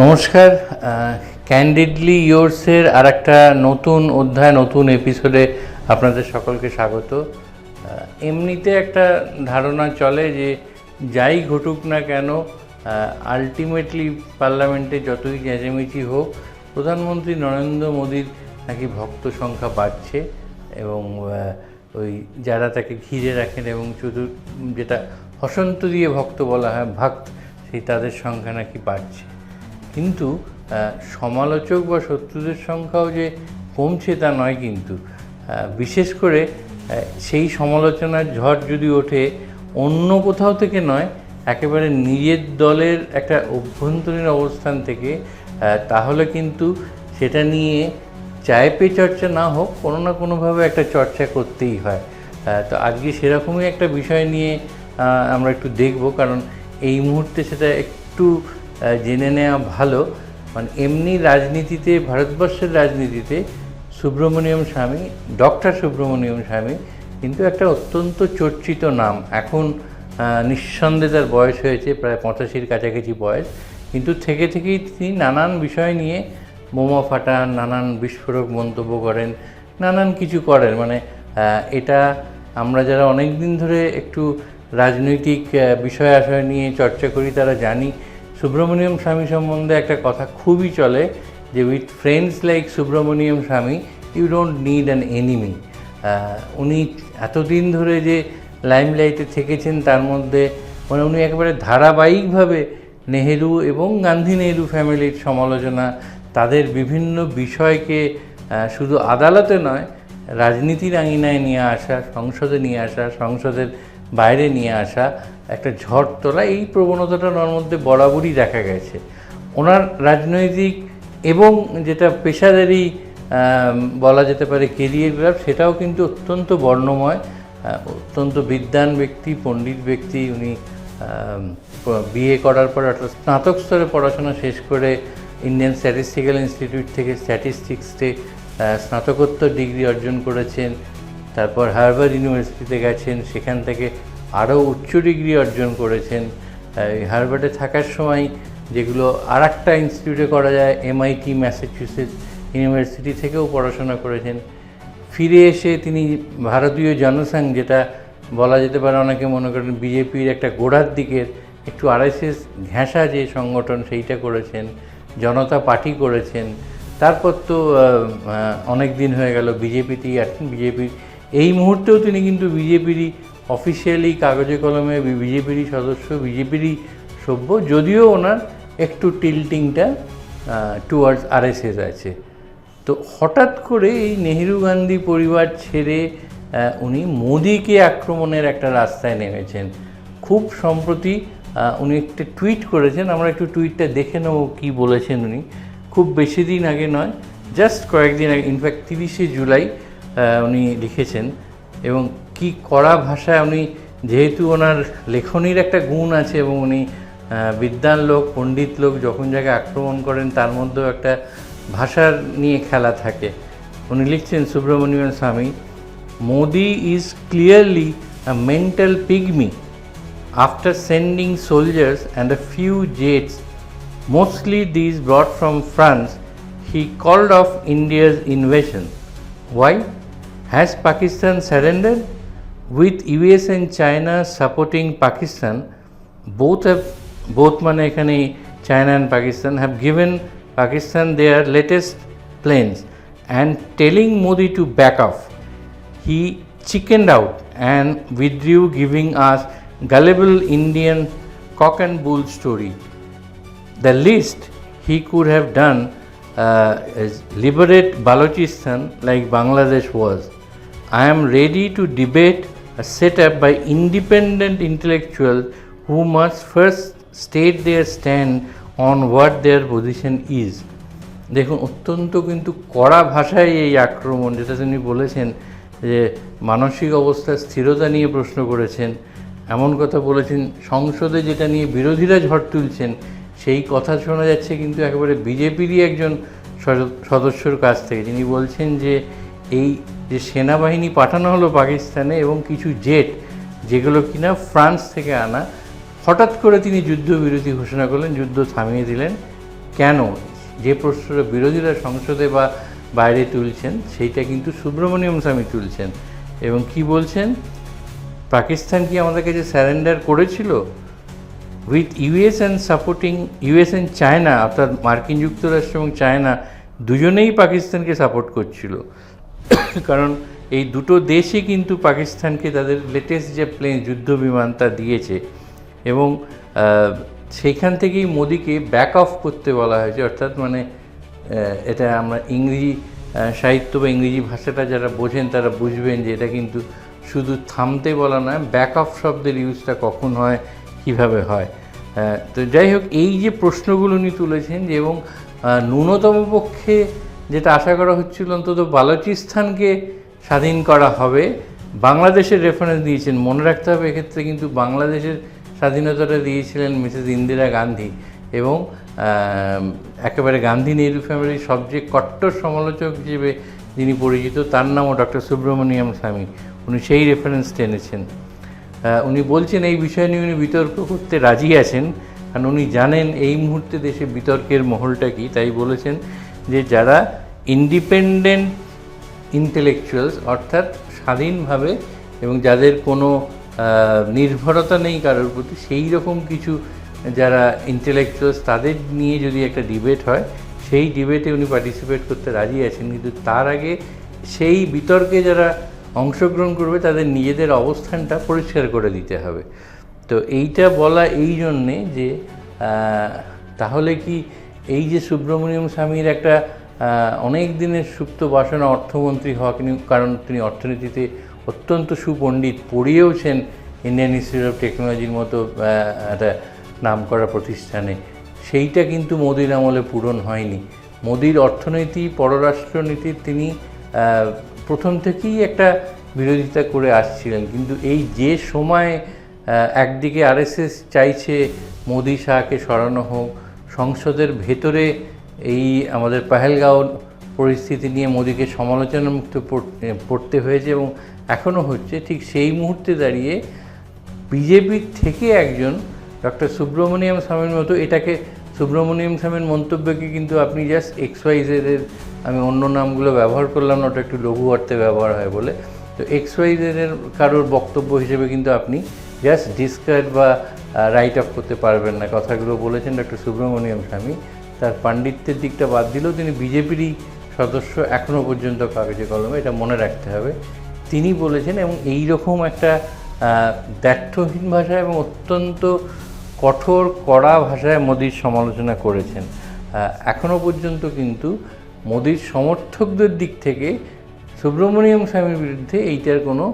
নমস্কার ক্যান্ডিডলি ইয়োর্সের আর একটা নতুন অধ্যায়, নতুন এপিসোডে আপনাদের সকলকে স্বাগত। এমনিতে একটা ধারণা চলে যে যাই ঘটুক না কেন আলটিমেটলি পার্লামেন্টে যতই চেঁচামেচি হোক, প্রধানমন্ত্রী নরেন্দ্র মোদীর নাকি ভক্ত সংখ্যা বাড়ছে এবং ওই যারা তাকে ঘিরে রাখেন এবং শুধু যেটা হসন্ত দিয়ে ভক্ত বলা হয়, ভক্ত, সেই তাদের সংখ্যা নাকি বাড়ছে। কিন্তু সমালোচক বা শত্রুদের সংখ্যাও যে কমছে তা নয় কিন্তু। বিশেষ করে সেই সমালোচনার ঝড় যদি ওঠে, অন্য কোথাও থেকে নয়, একেবারে নিজের দলের একটা অভ্যন্তরীণ অবস্থান থেকে তাহলে কিন্তু সেটা নিয়ে চায় পে চর্চা না হোক, কোনো না কোনোভাবে একটা চর্চা করতেই হয়। তো আজকে সেরকমই একটা বিষয় নিয়ে আমরা একটু দেখব, কারণ এই মুহূর্তে সেটা একটু জেনে নেওয়া ভালো। মানে এমনি রাজনীতিতে, ভারতবর্ষের রাজনীতিতে সুব্রমণিয়ম স্বামী, ডক্টর সুব্রমণিয়ম স্বামী কিন্তু একটা অত্যন্ত চর্চিত নাম। এখন নিঃসন্দেহে তার বয়স হয়েছে, প্রায় পঁচাশির কাছাকাছি বয়স। কিন্তু থেকে থেকেই তিনি নানান বিষয় নিয়ে বোমা ফাটান, নানান বিস্ফোরক মন্তব্য করেন, নানান কিছু করেন। মানে এটা আমরা যারা অনেক দিন ধরে একটু রাজনৈতিক বিষয় আশয় নিয়ে চর্চা করি, তারা জানি সুব্রমণিয়ম স্বামী সম্বন্ধে একটা কথা খুবই চলে যে with friends like Subramaniam Swamy, you don't need an enemy. উনি এতদিন ধরে যে লাইমলাইটে থেকেছেন, তার মধ্যে মানে উনি একেবারে ধারাবাহিকভাবে নেহেরু এবং গান্ধী নেহেরু ফ্যামিলির সমালোচনা, তাদের বিভিন্ন বিষয়কে শুধু আদালতে নয়, রাজনীতির আঙিনায় নিয়ে আসা, সংসদে নিয়ে আসা, সংসদের বাইরে নিয়ে আসা একটা ঝড় তোলা, এই প্রবণতাটা ওনার মধ্যে বরাবরই দেখা গেছে। ওনার রাজনৈতিক এবং যেটা পেশাদারি বলা যেতে পারে কেরিয়ার গ্রাফ সেটাও কিন্তু অত্যন্ত বর্ণময় অত্যন্ত বিদ্যান ব্যক্তি, পণ্ডিত ব্যক্তি। উনি বিএ করার পর অর্থাৎ স্নাতক স্তরে পড়াশোনা শেষ করে ইন্ডিয়ান স্ট্যাটিস্টিক্যাল ইনস্টিটিউট থেকে স্ট্যাটিস্টিক্সে স্নাতকোত্তর ডিগ্রি অর্জন করেছেন। তারপর হার্ভার্ড ইউনিভার্সিটিতে গেছেন, সেখান থেকে আরও উচ্চ ডিগ্রি অর্জন করেছেন। হার্ভার্ডে থাকার সময় যেগুলো আর একটা ইনস্টিটিউটে করা যায় এমআইটি ম্যাসাচুসেটস ইউনিভার্সিটি থেকেও পড়াশোনা করেছেন। ফিরে এসে তিনি ভারতীয় জনসংঘ, যেটা বলা যেতে পারে অনেকে মনে করেন বিজেপির একটা গোড়ার দিকের একটু আরএসএস ঘেঁষা যে সংগঠন, সেইটা করেছেন, জনতা পার্টি করেছেন। তারপর তো অনেক দিন হয়ে গেল, বিজেপিতেই আছেন। বিজেপির এই মুহূর্তেও তিনি কিন্তু বিজেপিরই অফিসিয়ালি কাগজে কলমে বিজেপিরই সদস্য বিজেপিরই সভ্য, যদিও ওনার একটু টিল্টিংটা টুয়ার্ডস আরএসএস আছে। তো হঠাৎ করে এই নেহেরু গান্ধী পরিবার ছেড়ে উনি মোদিকে আক্রমণের একটা রাস্তায় নেমেছেন। খুব সম্প্রতি উনি একটা টুইট করেছেন, আমরা একটু টুইটটা দেখে নেব কী বলেছেন উনি। খুব বেশি দিন আগে নয়, জাস্ট কয়েকদিন আগে ইনফ্যাক্ট তিরিশে জুলাই উনি লিখেছেন এবং কি কড়া ভাষায় উনি যেহেতু ওনার লেখনির একটা গুণ আছে এবং উনি আহ, বিদ্বান লোক পণ্ডিত লোক যখন জায়গায় আক্রমণ করেন তার মধ্যেও একটা ভাষার নিয়ে খেলা থাকে উনি লিখছেন Subramanian Swamy Modi is clearly a mental pygmy after sending soldiers and a few jets, mostly these brought from France, he called off India's invasion. Why? Has Pakistan surrendered? With US and China supporting Pakistan, both have both মানে এখানে China and Pakistan have given Pakistan their latest planes and telling Modi to back off he chickened out and withdrew, giving us gullible Indian cock and bull story. The least he could have done uh, is liberate Balochistan like Bangladesh was. I am ready to debate a setup by independent intellectuals who must first state their stand on what their position is. দেখুন, অত্যন্ত কিন্তু কড়া ভাষায় এই আক্রমণ, যেটা তিনি বলেছেন যে মানসিক অবস্থার স্থিরতা নিয়ে প্রশ্ন করেছেন, এমন কথা বলেছেন, সংসদে যেটা নিয়ে বিরোধীরা ঝড় তুলছেন, সেই কথা শোনা যাচ্ছে কিন্তু একেবারে বিজেপিরই একজন সদস্যর কাছ থেকে যিনি বলছেন যে এই যে সেনাবাহিনী পাঠানো হলো পাকিস্তানে এবং কিছু জেট, যেগুলো কিনা ফ্রান্স থেকে আনা, হঠাৎ করে তিনি যুদ্ধবিরতি ঘোষণা করলেন, যুদ্ধ থামিয়ে দিলেন। কেন? যে প্রশ্নটা বিরোধীরা সংসদে বা বাইরে তুলছেন, সেইটা কিন্তু সুব্রমণিয়ম স্বামী তুলছেন। এবং কি বলছেন? পাকিস্তান কি আমাদের কাছে স্যারেন্ডার করেছিল? With US and supporting US and China অর্থাৎ মার্কিন যুক্তরাষ্ট্র এবং চায়না দুজনেই পাকিস্তানকে সাপোর্ট করছিল। কারণ এই দুটো দেশই কিন্তু পাকিস্তানকে তাদের লেটেস্ট যে প্লেন যুদ্ধ বিমান তা দিয়েছে এবং সেইখান থেকেই মোদিকে ব্যাক অফ করতে বলা হয়েছে। অর্থাৎ মানে এটা আমরা ইংরেজি সাহিত্য বা ইংরেজি ভাষাটা যারা বোঝেন তারা বুঝবেন যে এটা কিন্তু শুধু থামতে বলা নয় ব্যাক অফ শব্দের ইউজটা কখন হয়, কীভাবে হয়। তো যাই হোক, এই যে প্রশ্নগুলো উনি তুলেছেন যে এবং ন্যূনতম পক্ষে যেটা আশা করা হচ্ছিল অন্তত বালুচিস্তানকে স্বাধীন করা হবে। বাংলাদেশের রেফারেন্স দিয়েছেন, মনে রাখতে হবে এক্ষেত্রে কিন্তু বাংলাদেশের স্বাধীনতাটা দিয়েছিলেন মিসেস ইন্দিরা গান্ধী এবং একেবারে গান্ধী নেহরু ফ্যামিলির সবচেয়ে কট্টর সমালোচক হিসেবে যিনি পরিচিত, তার নামও ডক্টর সুব্রমণিয়াম স্বামী। উনি সেই রেফারেন্স টেনেছেন। উনি বলছেন এই বিষয় নিয়ে উনি বিতর্ক করতে রাজি আছেন, কারণ উনি জানেন এই মুহূর্তে দেশে বিতর্কের মহলটা কি, তাই বলেছেন যে যারা ইন্ডিপেন্ডেন্ট ইন্টেলেকচুয়ালস অর্থাৎ স্বাধীনভাবে এবং যাদের কোনো নির্ভরতা নেই কারোর প্রতি, সেই রকম কিছু যারা ইন্টেলেকচুয়ালস তাদের নিয়ে যদি একটা ডিবেট হয়, সেই ডিবেটে উনি পার্টিসিপেট করতে রাজি আছেন। কিন্তু তার আগে সেই বিতর্কে যারা অংশগ্রহণ করবে, তাদের নিজেদের অবস্থানটা পরিষ্কার করে দিতে হবে। তো এইটা বলা এই জন্যে যে তাহলে কি এই যে সুব্রমণিয়ম স্বামীর একটা অনেক দিনের সুপ্ত বাসনা অর্থমন্ত্রী হওয়া কারণ তিনি অর্থনীতিতে অত্যন্ত সুপণ্ডিত, পড়িয়েওছেন ইন্ডিয়ান ইনস্টিটিউট অফ টেকনোলজির মতো একটা নামকরা প্রতিষ্ঠানে। সেইটা কিন্তু মোদির আমলে পূরণ হয়নি। মোদির অর্থনীতি, পররাষ্ট্রনীতির তিনি প্রথম থেকেই একটা বিরোধিতা করে আসছিলেন। কিন্তু এই যে সময় একদিকে আরএসএস চাইছে মোদি শাহকে সরানো হোক সংসদের ভেতরে এই আমাদের পাহেলগাঁও পরিস্থিতি নিয়ে মোদিকে সমালোচনামুক্ত পড়- পড়তে হয়েছে এবং এখনও হচ্ছে, ঠিক সেই মুহূর্তে দাঁড়িয়ে বিজেপির থেকে একজন ডক্টর সুব্রমণিয়াম স্বামীর মতো, এটাকে সুব্রমণিয়াম স্বামীর মন্তব্যকে কিন্তু আপনি জাস্ট এক্সের, আমি অন্য নামগুলো ব্যবহার করলাম না, ওটা একটু লঘু অর্থে ব্যবহার হয় বলে, তো এক্সের কারোর বক্তব্য হিসেবে কিন্তু আপনি জাস্ট ডিসকার্ড বা রাইট অফ করতে পারবেন না। কথাগুলো বলেছেন ডক্টর সুব্রমণিয়াম স্বামী। তার পাণ্ডিত্যের দিকটা বাদ দিলেও তিনি বিজেপিরই সদস্য এখনও পর্যন্ত কাগজে কলমে এটা মনে রাখতে হবে। তিনি বলেছেন এবং এই রকম একটা আহ, দ্ব্যর্থহীন ভাষা এবং অত্যন্ত কঠোর কড়া ভাষায় মোদির সমালোচনা করেছেন। এখনও পর্যন্ত কিন্তু মোদির সমর্থকদের দিক থেকে সুব্রমণিয়ম স্বামীর বিরুদ্ধে এইটার কোনো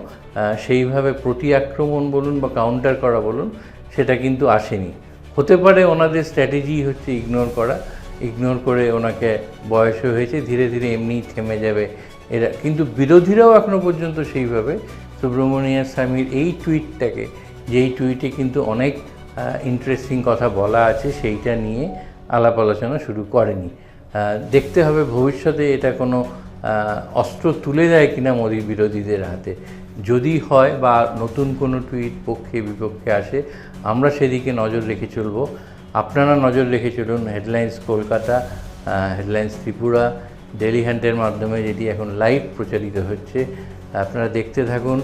সেইভাবে প্রতি আক্রমণ বলুন বা কাউন্টার করা বলুন, সেটা কিন্তু আসেনি। হতে পারে ওনাদের স্ট্র্যাটেজি হচ্ছে ইগনোর করা ইগনোর করে ওনাকে বয়স হয়েছে, ধীরে ধীরে এমনিই থেমে যাবে এরা। কিন্তু বিরোধীরাও এখনও পর্যন্ত সেইভাবে সুব্রমণিয়াম স্বামীর এই টুইটটাকে যেই টুইটে কিন্তু অনেক ইন্টারেস্টিং কথা বলা আছে, সেইটা নিয়ে আলাপ আলোচনা শুরু করেনি। দেখতে হবে ভবিষ্যতে এটা কোনো অস্ত্র তুলে দেয় কিনা মোদী বিরোধীদের হাতে। যদি হয় বা নতুন কোনো টুইট পক্ষে বিপক্ষে আসে, আমরা সেদিকে নজর রেখে চলব। আপনারা নজর রেখে চলুন headlines Kolkata headlines Tripura daily হ্যান্ডের মাধ্যমে যেটি এখন লাইভ প্রচারিত হচ্ছে। আপনারা দেখতে থাকুন,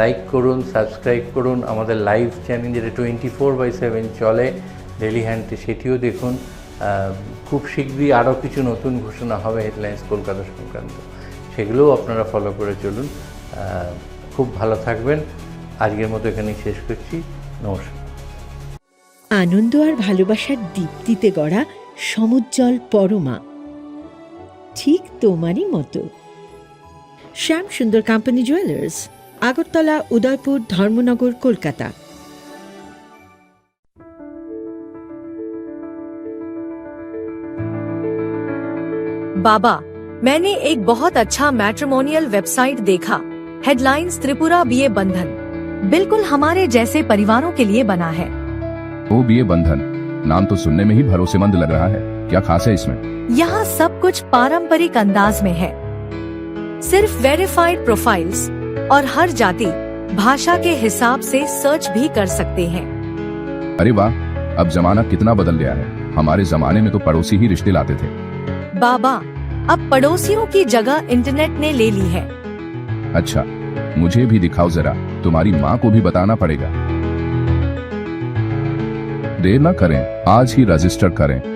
লাইক করুন, সাবস্ক্রাইব করুন। আমাদের লাইভ চ্যানেল যেটা টোয়েন্টি ফোর বাই সেভেন চলে ডেলি হ্যান্ডে সেটিও দেখুন। খুব শীঘ্রই আরও কিছু নতুন ঘোষণা হবে হেডলাইন্স কলকাতা সংক্রান্ত। সেগুলোও আপনারা ফলো করে চলুন। খুব ভালো থাকবেন। আজকের মতো এখানেই শেষ করছি। নমস্কার। আনন্দ আর ভালোবাসার দীপ্তিতে গড়া সমুজ্জ্বল পরমা। ঠিক তোমারই মতো। Shyam Sundar company jewellers Agartala, Udaipur, Dharmanagar, Kolkata. बाबा मैंने एक बहुत अच्छा मैट्रिमोनियल वेबसाइट देखा। हेडलाइंस त्रिपुरा बीए बंधन। बिल्कुल हमारे जैसे परिवारों के लिए बना है। ओ बी ए बंधन नाम तो सुनने में ही भरोसेमंद लग रहा है। क्या खास है इसमें? यहाँ सब कुछ पारंपरिक अंदाज में है। सिर्फ़ वेरीफाइड प्रोफाइल्स और हर जाति भाषा के हिसाब से सर्च भी कर सकते हैं। अरे वाह अब जमाना कितना बदल गया है। हमारे जमाने में तो पड़ोसी ही रिश्ते लाते थे। बाबा अब पड़ोसियों की जगह इंटरनेट ने ले ली है। अच्छा मुझे भी दिखाओ जरा, तुम्हारी माँ को भी बताना पड़ेगा। देर न करें, आज ही रजिस्टर करें।